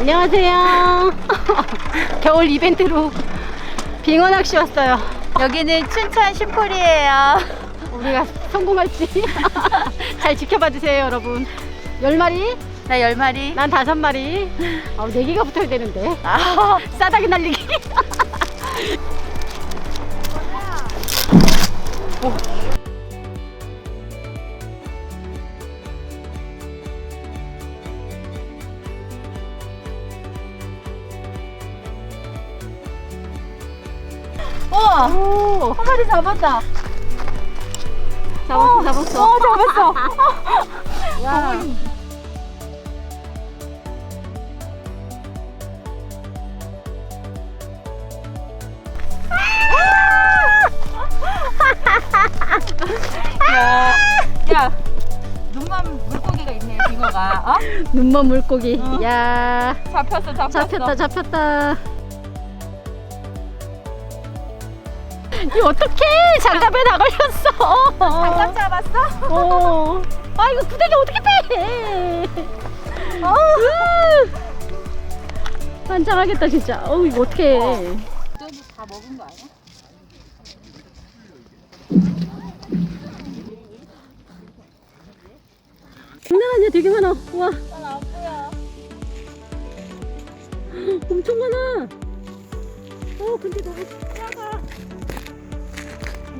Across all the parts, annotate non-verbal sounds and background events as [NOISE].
안녕하세요. [LAUGHS] 겨울 이벤트로 빙어 낚시 왔어요. 여기는 춘천 슈폴이에요. 우리가 성공할지 [LAUGHS] 잘 지켜봐 주세요, 여러분. 열 마리, 나 10마리. 난 다섯 마리. 어, 네 개가 붙어야 되는데. 아, [LAUGHS] 싸다기 날리기. 우와! 오, 한 마리 잡았다. 잡았어, 잡았어. 어, 잡았어. [LAUGHS] 야. 야, 야, 눈만 물고기가 있네, 빙어가. 어? [LAUGHS] 눈먼 물고기. 어. 야, 잡혔어, 잡혔어. 잡혔다, 잡혔다. 이 어떡해! 장갑에 다 걸렸어. 장갑 잡았어? 어. 아 이거 구데기 어떻게 빼? 어. 환장하겠다 진짜. 어 이거 어떻게? 저기 다 먹은 거 아니야? 장난 아니야 되게 많아. 와 보여. 엄청 많아. 어 근데 너무.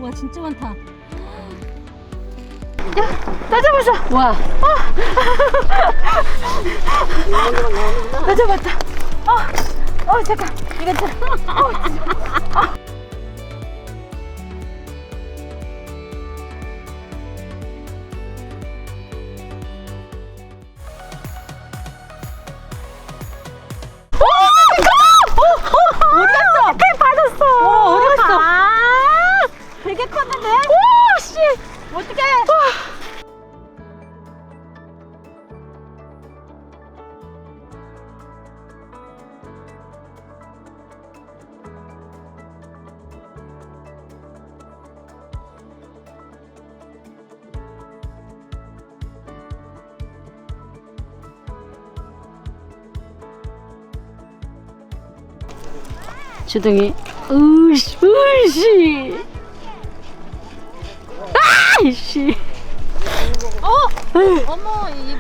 와 진짜 많다. 나 잡았어. 와. 나 잡았다. 어, 어, 잠깐. 이거 참. 어디 주둥이. 으씨, 으씨. 아이씨. 어? 어머, 이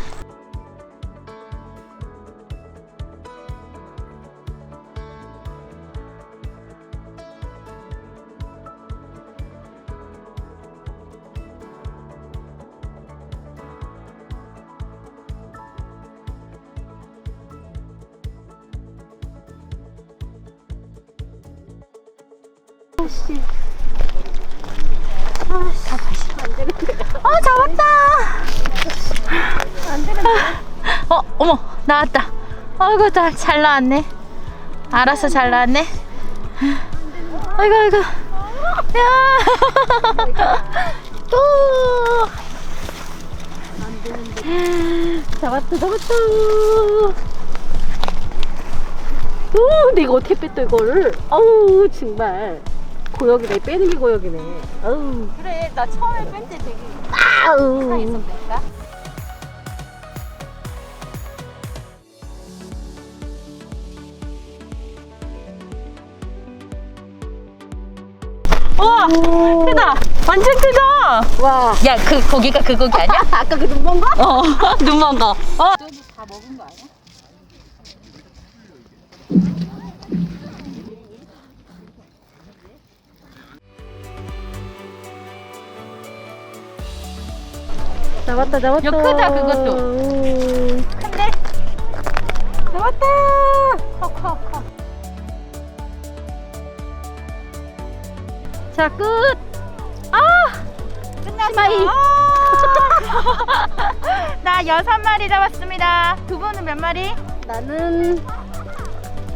어, 잡았다. 안 되는데. 어, 어머, 나왔다. 아이고, 잘, 잘 나왔네. 알았어, 잘 나왔네. 아이고, 아이고. 야! [LAUGHS] 또! 잡았다, 잡았다. 오, 근데 이거 어떻게 뺐어, 이거를? 아우, 정말. 고역이네. 빼는 게 고역이네. 아우. 그래, 나 처음에 뺀 때 되게 아우. 이상했었다니까. 우와! 오. 크다! 완전 크다! 와. 야, 그 고기가 그 고기 아니야? [LAUGHS] 아까 그 눈먼 거? 어, [LAUGHS] 눈먼 거. 어. 저기 다 먹은 거 아니야? 잡았다, 잡았다. 야, 크다, 그것도. 오. 큰데? 잡았다. 커, 커, 커. 자, 끝. 아! 끝났어. 마이. [LAUGHS] 나 여섯 마리 잡았습니다. 두 분은 몇 마리? 나는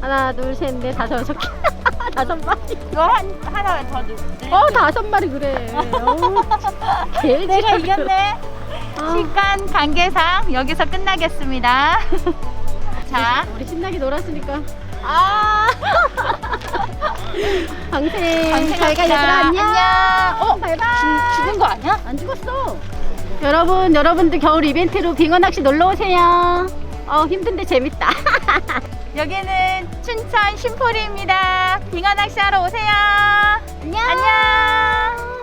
하나, 둘, 셋, 넷, 다섯, 여섯 개. [LAUGHS] 다섯 마리. 이거 한, 하나 더 넣. 어, 다섯 마리 그래. [LAUGHS] 개 내가 지랄. 이겼네. 아, 시간 관계상 여기서 끝나겠습니다. [LAUGHS] 자, 우리 신나게 놀았으니까. 아, [LAUGHS] 방생 잘가 얘들아 안녕. 어, 바이바이. 죽은 거 아니야? 안 죽었어. 여러분, 여러분들 겨울 이벤트로 빙어 낚시 놀러 오세요. 어, 힘든데 재밌다. [LAUGHS] 여기는 춘천 신포리입니다. 빙어 낚시하러 오세요. 안녕. 안녕.